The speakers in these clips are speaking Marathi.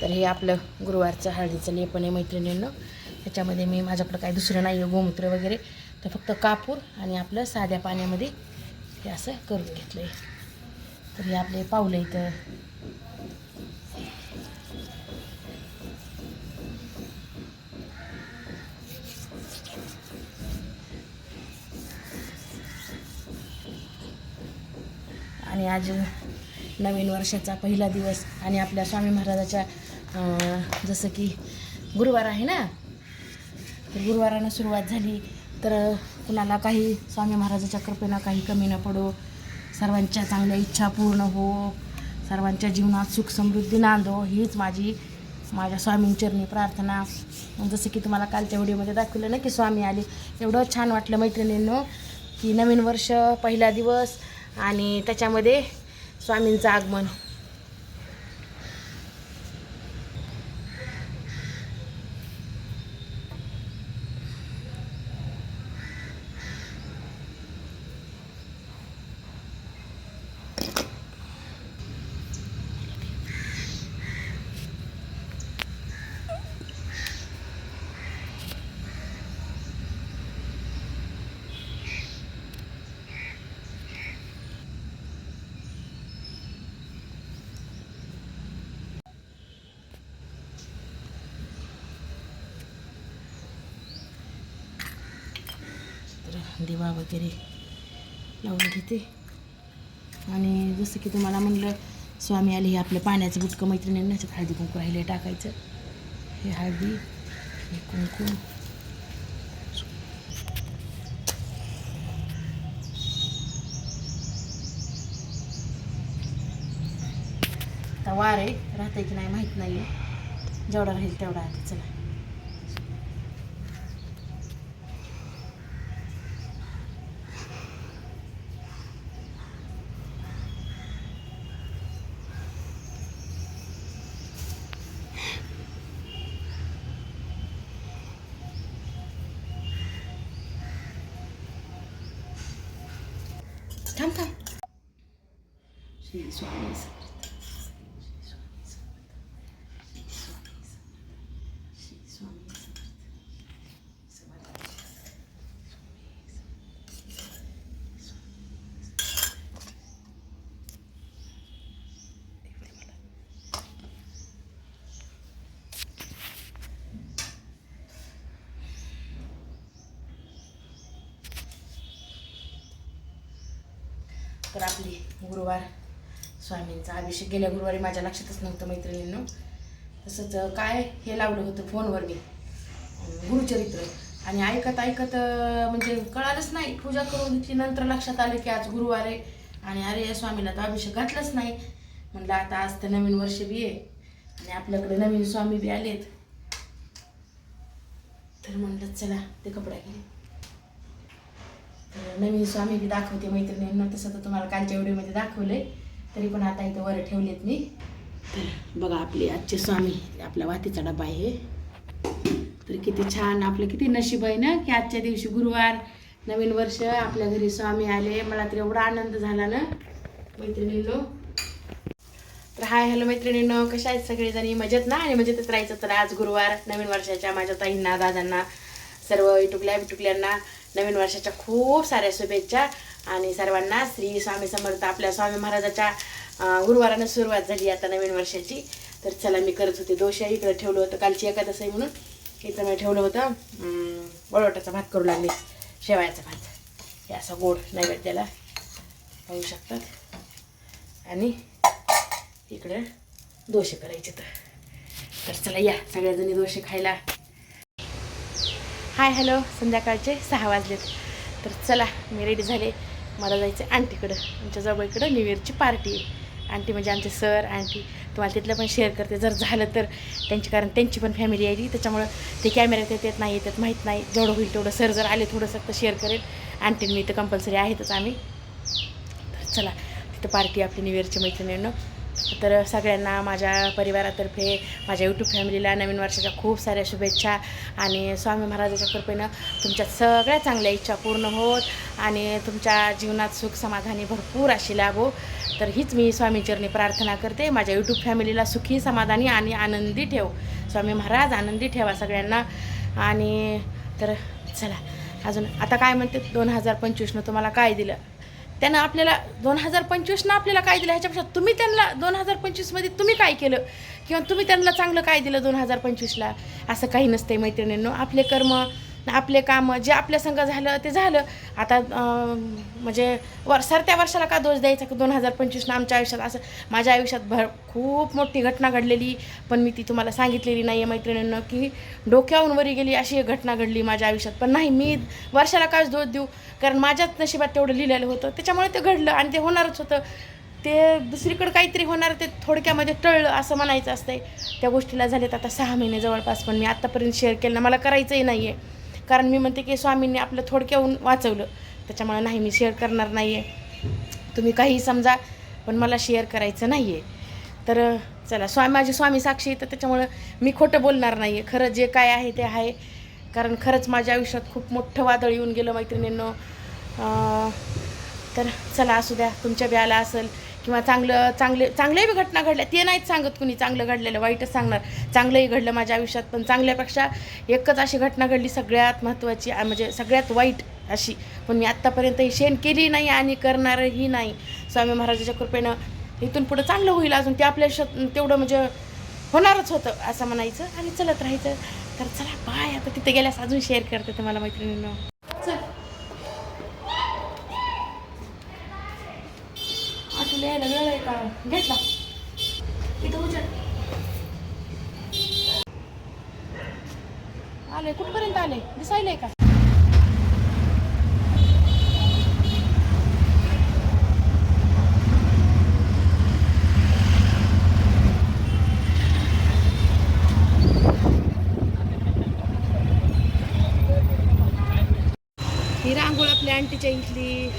तर हे आपलं गुरुवारचं हळदीचं लेपण आहे मैत्रिणींनं. त्याच्यामध्ये मी माझ्याकडं काय दुसरं नाही आहे गोमूत्र वगैरे. तर फक्त कापूर आणि आपलं साध्या पाण्यामध्ये हे असं करून घेतलं आहे तर हे आपले पावलं इथं. आणि आज नवीन वर्षाचा पहिला दिवस आणि आपल्या स्वामी महाराजाच्या जसं की गुरुवार आहे ना? तर गुरुवारानं सुरुवात झाली. तर कुणाला काही स्वामी महाराजाच्या कृपेनं काही कमी न पडो. सर्वांच्या चांगल्या इच्छा पूर्ण हो. सर्वांच्या जीवनात सुख समृद्धी नांदो. हीच माझी माझ्या स्वामींचरणी प्रार्थना. जसं की तुम्हाला कालच्या व्हिडिओमध्ये दाखवलं ना की स्वामी आले. एवढं छान वाटलं मैत्रिणींनो की नवीन वर्ष पहिला दिवस आणि त्याच्यामध्ये स्वामींचं आगमन तर दिवा वगैरे लावून घेते. आणि जसं की तुम्हाला म्हणलं स्वामी आले हे आपलं पाण्याचं बुटकं मैत्रिणींना ह्याच्यात हळदी कुंकू राहिले टाकायचं. हे हळदी हे कुंकू. आता वार आहे राहते की नाही माहीत नाही आहे जेवढा राहील तेवढा आता चला. Tamam tamam. तर आपली गुरुवार स्वामींचा अभिषेक. गेल्या गुरुवारी माझ्या लक्षातच नव्हतं मैत्रिणींनो. तसंच काय हे लावलं होतं फोनवर मी. गुरुचरित्र. आणि ऐकत ऐकत म्हणजे कळालंच नाही. पूजा करून घेतली नंतर लक्षात आलं की आज गुरुवार आहे. आणि अरे या स्वामीला तर अभिषेक घातलाच नाही. म्हणलं आता आज तर नवीन वर्ष बी आहे. आणि आपल्याकडे नवीन स्वामी बी आलेत. तर म्हणलं चला ते कपडा घे तर नवीन स्वामी बी दाखवते मैत्रिणींना तसं तर तुम्हाला कालच्या व्हिडिओमध्ये आहे तरी पण आता इथं वर ठेवलेत मी. तर बघा आपले आजचे स्वामी आपला वातीचा डबा आहे. तर किती छान आपलं किती नशीब आहे ना की आजच्या दिवशी गुरुवार नवीन वर्ष आपल्या घरी स्वामी आले. मला तर एवढा आनंद झाला ना मैत्रिणींनो. तर हाय हॅलो मैत्रिणींनो कशा आहेत सगळेजणी? मजेत ना? आणि मजेतच राहायचं तर आज गुरुवार नवीन वर्षाच्या माझ्या ताईंना दादांना सर्व इटुकल्या बिटुकल्यांना नवीन वर्षाच्या खूप साऱ्या शुभेच्छा. आणि सर्वांना श्री स्वामी समर्थ आपल्या स्वामी महाराजाच्या गुरुवारानं सुरुवात झाली आता नवीन वर्षाची. तर चला मी करत होते दोषा. इकडं ठेवलं होतं कालची एकादश आहे म्हणून. इथं मी ठेवलं होतं. अं, वळवटाचा भात करू लागले. शेवायाचा भात. हे असा गोड नैवेद्याला पाहू शकतात. आणि इकडं दोषे करायचे तर. तर चला या. सगळ्याजणी दोषे खायला हाय हॅलो. संध्याकाळचे सहा वाजलेत. तर चला मी रेडी झाले. मला जायचं आहे आंटीकडं. आमच्या जवळकडं न्यू इयरची पार्टी आहे. आंटी म्हणजे आमचे सर आंटी. तुम्हाला तिथलं पण शेअर करते. जर झालं तर. त्यांची कारण त्यांची पण फॅमिली आहे त्याच्यामुळं ते कॅमेऱ्यात येतात नाही येतात माहीत नाही. जेवढं होईल तेवढं सर जर आले थोडंसं तर शेअर करेल. आंटी मी तर कंपल्सरी आहेतच आम्ही. तर चला तिथं पार्टी आपली न्यू इयरची मैत्रिणींनो. तर सगळ्यांना माझ्या परिवारातर्फे माझ्या यूट्यूब फॅमिलीला नवीन वर्षाच्या खूप साऱ्या शुभेच्छा आणि स्वामी महाराजाच्या कृपेनं तुमच्या सगळ्या चांगल्या इच्छा पूर्ण होत आणि तुमच्या जीवनात सुख समाधानी भरपूर अशी लाभो तर हीच मी स्वामीचरणी प्रार्थना करते. माझ्या यूट्यूब फॅमिलीला सुखी समाधानी आणि आनंदी ठेव. स्वामी महाराज आनंदी ठेवा सगळ्यांना. आणि तर चला अजून आता काय म्हणते? दोन हजार पंचवीसनं तुम्हाला काय दिलं? त्यानं आपल्याला दोन हजार पंचवीसनं आपल्याला काय दिलं? ह्याच्यापेक्षा तुम्ही त्यांना दोन हजार पंचवीसमध्ये तुम्ही काय केलं? किंवा तुम्ही त्यांना चांगलं काय दिलं दोन हजार पंचवीसला असं काही नसतंय मैत्रिणींनो. आपले कर्म आपले कामं जे आपल्या संग झालं ते झालं. आता म्हणजे वर सरत्या वर्षाला का दोष द्यायचा? की दोन हजार पंचवीसनं आमच्या आयुष्यात असं माझ्या आयुष्यात भर खूप मोठी घटना घडलेली. पण मी ती तुम्हाला सांगितलेली नाही आहे मैत्रिणींनं की डोक्याहून वरी गेली अशी एक घटना घडली माझ्या आयुष्यात. पण नाही मी वर्षाला काच दोष देऊ? कारण माझ्याच नशिबात तेवढं लिहिलेलं होतं. त्याच्यामुळे ते घडलं आणि ते होणारच होतं. ते दुसरीकडं काहीतरी होणार ते थोडक्यामध्ये टळलं असं म्हणायचं असतंय. त्या गोष्टीला झालेत आता सहा महिने जवळपास पण मी आत्तापर्यंत शेअर केलं मला करायचंही नाही आहे कारण मी म्हणते की स्वामींनी आपलं थोडक्याहून वाचवलं. त्याच्यामुळे नाही मी शेअर करणार नाही आहे तुम्ही काही समजा पण मला शेअर करायचं नाही आहे तर चला स्वामी माझी स्वामी साक्षी तर त्याच्यामुळं मी खोटं बोलणार नाही आहे खरं जे काय आहे ते आहे. कारण खरंच माझ्या आयुष्यात खूप मोठं वादळ येऊन गेलं मैत्रिणींनो. तर चला असू द्या तुमच्या ब्याला असेल. किंवा चांगलं चांगले चांगल्याही घटना घडल्या ते नाहीत सांगत कुणी चांगलं घडलेलं वाईटच सांगणार. चांगलंही घडलं माझ्या आयुष्यात पण चांगल्यापेक्षा एकच अशी घटना घडली सगळ्यात महत्त्वाची म्हणजे सगळ्यात वाईट अशी. पण मी आत्तापर्यंत ही शेण केली नाही आणि करणारही नाही. स्वामी महाराजाच्या कृपेनं इथून पुढं चांगलं होईल अजून ते आपल्या आयुष्यात तेवढं म्हणजे होणारच होतं असं म्हणायचं. आणि चलत राहायचं. तर चला बाय आता तिथे गेल्यास अजून शेअर करते तुम्हाला मैत्रिणींना. तुला यायला वेळ आहे का? घेतला इथं उचल. आले कुठपर्यंत आले? दिसायलंय का? ही रांगोळ आपल्या आंटीच्या इथली.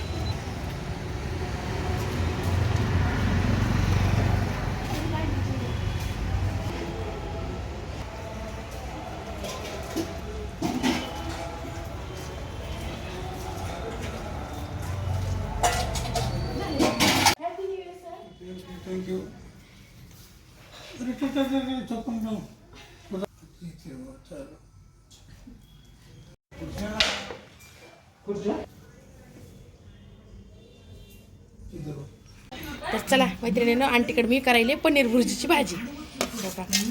तर चला मैत्रिणीनं आंटीकडे मी करायले पनीर भुर्जीची भाजी.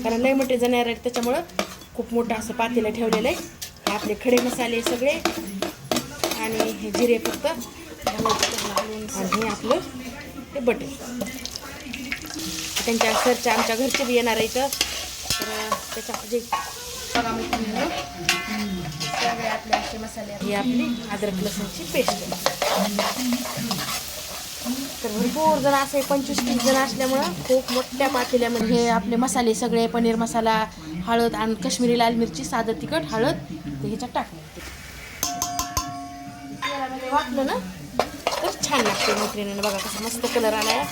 कारण लय मोठे जण आहेत त्याच्यामुळं खूप मोठं असं पातेलं ठेवलेलं आहे. हे आपले खडे मसाले सगळे आणि हे जिरे फक्त. आणि हे आपलं ते बटर. त्यांच्या घरच्या आमच्या घरचे बी येणार आहे तर त्याच्या जे बघा सगळे आपले असे मसाले ही आपली अद्रक लसूणची पेस्ट. तर भरपूर जण असे पंचवीस तीस जण असल्यामुळं खूप मोठ्या पातेल्यामध्ये हे आपले मसाले सगळे पनीर मसाला हळद आणि कश्मीरी लाल मिरची साधं तिखट हळद ते ह्याच्यात टाकलं वाटलं ना तर छान लागते मैत्रिणीनं. बघा कसा मस्त कलर आला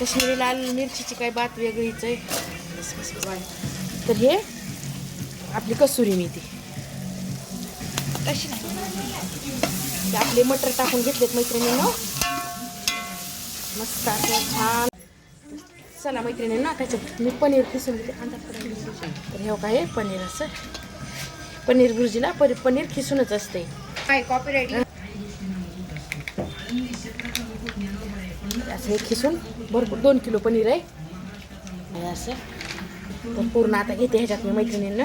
कश्मीरी लाल मिरचीची काही बात वेगळीच आहे. तर हे आपली कसुरी मेथी. कशी नाही. आपले मटर टाकून घेतलेत मैत्रिणीनं. मस्त असं छान. चला मैत्रिणी ना त्याच्यात मी पनीर खिसून घेते. तर हे हो काय पनीर असं. पनीर भुर्जीला पनीर खिसूनच असते काय कॉपीराईट असं हे खिसून भरपूर दोन किलो पनीर आहे. असं. तर पूर्ण आता घेते ह्याच्यात मी मैत्रिणींना.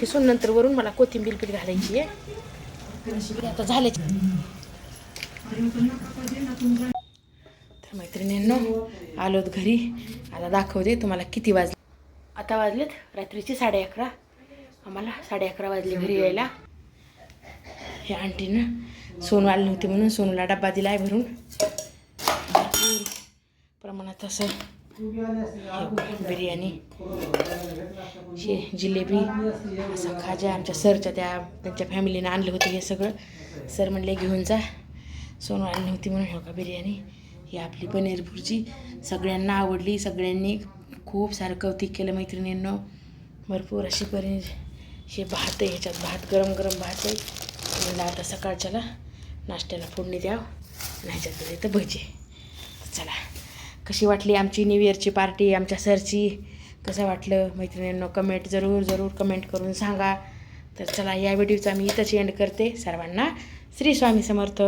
खिसून नंतर वरून मला कोथिंबीर पीठ घालायची आहे. आता झाले. तर मैत्रिणींनो आलोत घरी. आता दाखवते तुम्हाला किती वाजले. आता वाजलेत रात्रीचे साडे अकरा. आम्हाला साडे अकरा वाजले घरी यायला. हे आंटीनं सोनू आली नव्हती म्हणून सोनूला डब्बा दिला आहे भरून. भरपूर प्रमाणात असं हे बिर्याणी शे जिलेबी असं खाजा आमच्या सरच्या त्या त्यांच्या फॅमिलीनं आणलं होतं हे सगळं. सर म्हणले घेऊन जा. सोनू आली नव्हती म्हणून हो का बिर्याणी? ही आपली पनीर भुर्जी. सगळ्यांना आवडली. सगळ्यांनी खूप सारं कौतिक केलं मैत्रिणींनो. भरपूर अशी पनीर हे भात आहे. ह्याच्यात भात गरम गरम भात आहे. म्हणलं आता सकाळच्याला नाश्त्याला फोडणी द्याव. आणि ह्याच्यात येतं भजी. चला कशी वाटली आमची न्यू इयरची पार्टी आमच्या सरची कसं वाटलं? मैत्रिणींनो कमेंट जरूर जरूर कमेंट करून सांगा. तर चला या व्हिडिओचा मी इथंच एंड करते. सर्वांना श्री स्वामी समर्थ.